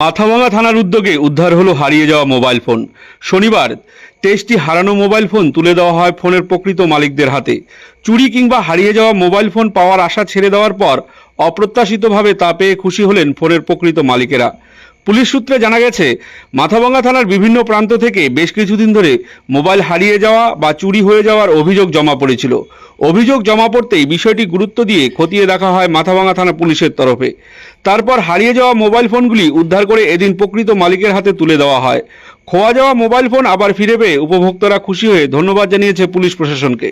মাথাভাঙা থানার উদ্যোগে উদ্ধার হলো হারিয়ে যাওয়া মোবাইল ফোন। শনিবার তেইশটি হারানো মোবাইল ফোন তুলে দেওয়া হয় ফোনের প্রকৃত মালিকদের হাতে। চুরি কিংবা হারিয়ে যাওয়া মোবাইল ফোন পাওয়ার আশা ছেড়ে দেওয়ার পর অপ্রত্যাশিতভাবে তা পেয়ে খুশি হলেন ফোনের প্রকৃত মালিকেরা। পুলিশ সূত্রে জানা গেছে, মাথাভাঙা থানার বিভিন্ন প্রান্ত থেকে বেশ কিছুদিন ধরে মোবাইল হারিয়ে যাওয়া বা চুরি হয়ে যাওয়ার অভিযোগ জমা পড়েছিল। অভিযোগ জমা পড়তেই বিষয়টি গুরুত্ব দিয়ে খতিয়ে দেখা হয় মাথাভাঙা থানা পুলিশের তরফে। তারপর হারিয়ে যাওয়া মোবাইল ফোনগুলি উদ্ধার করে এদিন প্রকৃত মালিকের হাতে তুলে দেওয়া হয়। খোয়া যাওয়া মোবাইল ফোন আবার ফিরে পেয়ে উপভোক্তারা খুশি হয়ে ধন্যবাদ জানিয়েছে পুলিশ প্রশাসনকে।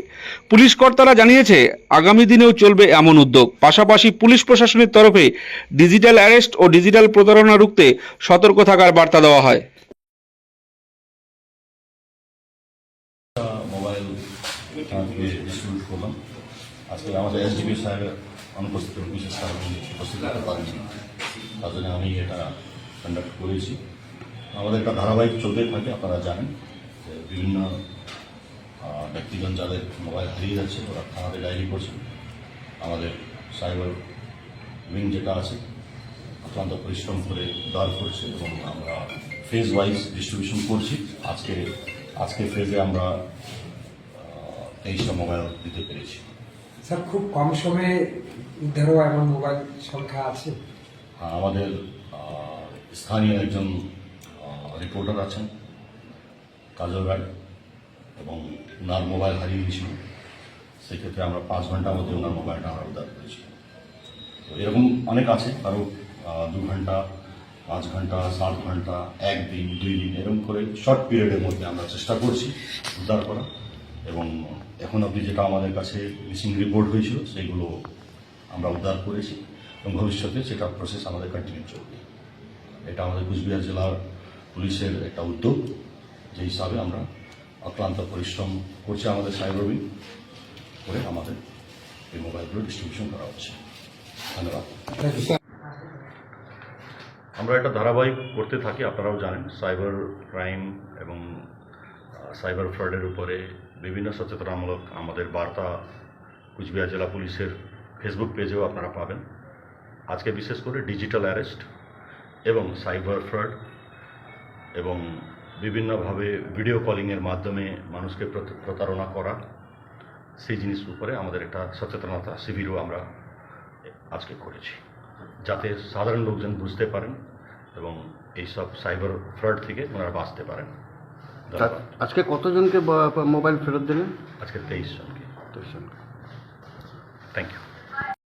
পুলিশ কর্তারা জানিয়েছে, আগামী দিনেও চলবে এমন উদ্যোগ। পাশাপাশি পুলিশ প্রশাসনের তরফে ডিজিটাল অ্যারেস্ট ও ডিজিটাল প্রতারণা রুখতে সতর্ক থাকার বার্তা দেওয়া হয়। আজকে ডিস্ট্রিবিউট করলাম। আজকে আমাদের এসডিবি সাহেবের অনুপস্থিত বিশেষ কারণে উপস্থিত হতে পারেনি তার জন্য আমি এটা কন্ডাক্ট করেছি। আমাদের একটা ধারাবাহিক চলতেই থাকে, আপনারা জানেন যে বিভিন্ন ব্যক্তিজন যাদের মোবাইল হারিয়ে যাচ্ছে, ওরা থানাতে ডায়েরি করছেন আমাদের সাইবার উইং যেটা আছে, অত্যন্ত পরিশ্রম করে উদ্ধার করছে এবং আমরা ফেজ ওয়াইজ ডিস্ট্রিবিউশন করছি। আজকে আজকে ফেজে আমরা তেইশটা মোবাইল দিতে পেরেছি। স্যার খুব কম সময়ে উদ্ধারও এমন মোবাইল সংখ্যা আছে? আমাদের স্থানীয় একজন রিপোর্টার আছেন কাজল রায় এবং ওনার মোবাইল হারিয়ে গেছিল সেক্ষেত্রে আমরা পাঁচ ঘণ্টার মধ্যে ওনার মোবাইলটা আমরা উদ্ধার করেছি। তো এরকম অনেক আছে কারও দু ঘণ্টা পাঁচ ঘণ্টা সাত ঘণ্টা একদিন দুই দিন এরকম করে শর্ট পিরিয়ডের মধ্যে আমরা চেষ্টা করছি উদ্ধার করা। এবং এখন অবধি যেটা আমাদের কাছে মিসিং রিপোর্ট হয়েছিল সেগুলো আমরা উদ্ধার করেছি এবং ভবিষ্যতে সেটা প্রসেস আমাদের কন্টিনিউ চলবে। এটা আমাদের কুচবিহার জেলার পুলিশের একটা উদ্যোগ, যে হিসাবে আমরা অক্লান্ত পরিশ্রম করছে আমাদের সাইবার উইং করে আমাদের এই মোবাইলগুলো ডিস্ট্রিবিউশন করা হচ্ছে। ধন্যবাদ। আমরা একটা ধারাবাহিক করতে থাকি, আপনারাও জানেন সাইবার ক্রাইম এবং সাইবার ফ্রডের উপরে বিভিন্ন সচেতনামূলক আমাদের বার্তা কুচবিহার জেলা পুলিশের ফেসবুক পেজেও আপনারা পাবেন আজকে বিশেষ করে ডিজিটাল অ্যারেস্ট এবং সাইবার ফ্রড এবং বিভিন্নভাবে ভিডিও কলিংয়ের মাধ্যমে মানুষকে প্রত- প্রতারণা করা, সেই জিনিসের উপরে আমাদের একটা সচেতনতা শিবিরও আমরা আজকে করেছি যাতে সাধারণ লোকজন বুঝতে পারেন এবং এইসব সাইবার ফ্রড থেকে ওনারা বাঁচতে পারেন। আজকে কতজনকে মোবাইল ফেরত দিলেন? আজকে তেইশ জনকে। তেইশ জনকে। Thank you